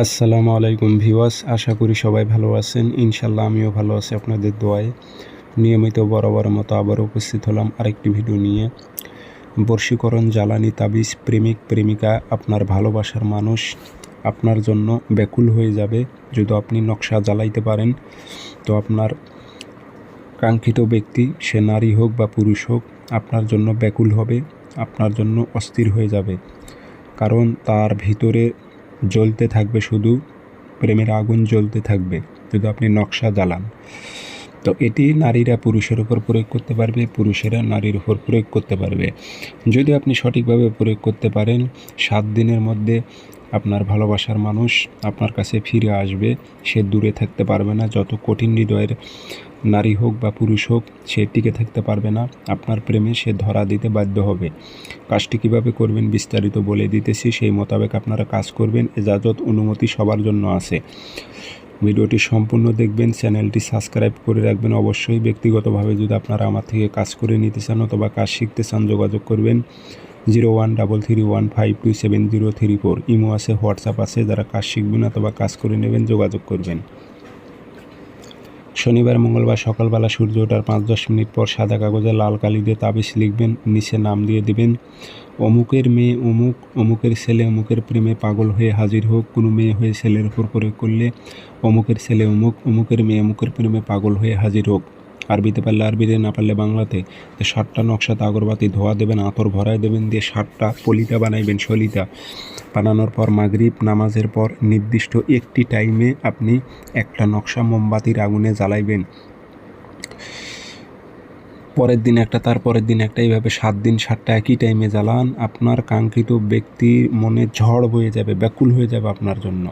আসসালামু আলাইকুম ভিওয়াস আশা করি সবাই ভালো আছেন। ইনশাল্লাহ আমিও ভালো আছি আপনাদের দোয়ায়। নিয়মিত বরাবর মতো আবার উপস্থিত হলাম আরেকটি ভিডিও নিয়ে। বর্ষীকরণ জ্বালানি তাবিজ প্রেমিক প্রেমিকা, আপনার ভালোবাসার মানুষ, আপনার জন্য ব্যাকুল হয়ে যাবে। যদি আপনি নকশা জ্বালাইতে পারেন, তো আপনার কাঙ্ক্ষিত ব্যক্তি, সে নারী হোক বা পুরুষ হোক, আপনার জন্য ব্যাকুল হবে, আপনার জন্য অস্থির হয়ে যাবে। কারণ তার ভিতরে জ্বলতে থাকবে শুধু প্রেমের আগুন জ্বলতে থাকবে। যদি আপনি নকশা জ্বালান। তো এটি নারীরা পুরুষের উপর প্রয়োগ করতে পারবে, পুরুষেরা নারীর উপর প্রয়োগ করতে পারবে। যদি আপনি সঠিকভাবে প্রয়োগ করতে পারেন, সাত দিনের মধ্যে আপনার ভালোবাসার মানুষ আপনার কাছে ফিরে আসবে, সে দূরে থাকতে পারবে না, যত কঠিন হৃদয়ের নারী হোক বা পুরুষ হোক, সে টিকে থাকতে পারবে না, আপনার প্রেমে সে ধরা দিতে বাধ্য হবে। কাজটি কীভাবে করবেন বিস্তারিত বলে দিতেছি, সেই মোতাবেক আপনারা কাজ করবেন, এজাজত অনুমতি সবার জন্য আছে। ভিডিওটি সম্পূর্ণ দেখবেন, চ্যানেলটি সাবস্ক্রাইব করে রাখবেন। অবশ্যই ব্যক্তিগতভাবে যদি আপনারা আমার থেকে কাজ করে নিতে চান অথবা কাজ শিখতে চান, যোগাযোগ করবেন। Zero one double three one five two seven zero three four. Imo আছে, হোয়াটসঅ্যাপ আছে, যারা কাজ শিখবেন অথবা কাজ করে নেবেন, যোগাযোগ করবেন। শনিবার মঙ্গলবার সকালবেলা সূর্য ওঠার পাঁচ দশ মিনিট পর সাদা কাগজে লাল কালি দিয়ে তাবিজ লিখবেন, নিচে নাম দিয়ে দিবেন, অমুকের মেয়ে অমুক, অমুকের ছেলে অমুকের প্রেমে পাগল হয়ে হাজির হোক, কোনো মেয়ে হয়ে ছেলের উপর প্রয়োগ করলে অমুকের ছেলে অমুক, অমুকের মেয়ে অমুকের প্রেমে পাগল হয়ে হাজির হোক। আরবিতে পারলে আরবিতে, না পারলে বাংলাতে। যে সাতটা নকশাতে আগরবাতি ধোয়া দেবেন, আতর ভরায় দেবেন, দিয়ে সাতটা পলিতা বানাইবেন সলিতা। বানানোর পর মাগরিব নামাজের পর নির্দিষ্ট একটি টাইমে আপনি একটা নকশা মোমবাতির আগুনে জ্বালাইবেন। পরের দিন একটা তার পরের দিন একটা, এইভাবে সাত দিন সাতটা একই টাইমে জ্বালান, আপনার কাঙ্ক্ষিত ব্যক্তির মনে ঝড় হয়ে যাবে, ব্যাকুল হয়ে যাবে আপনার জন্য।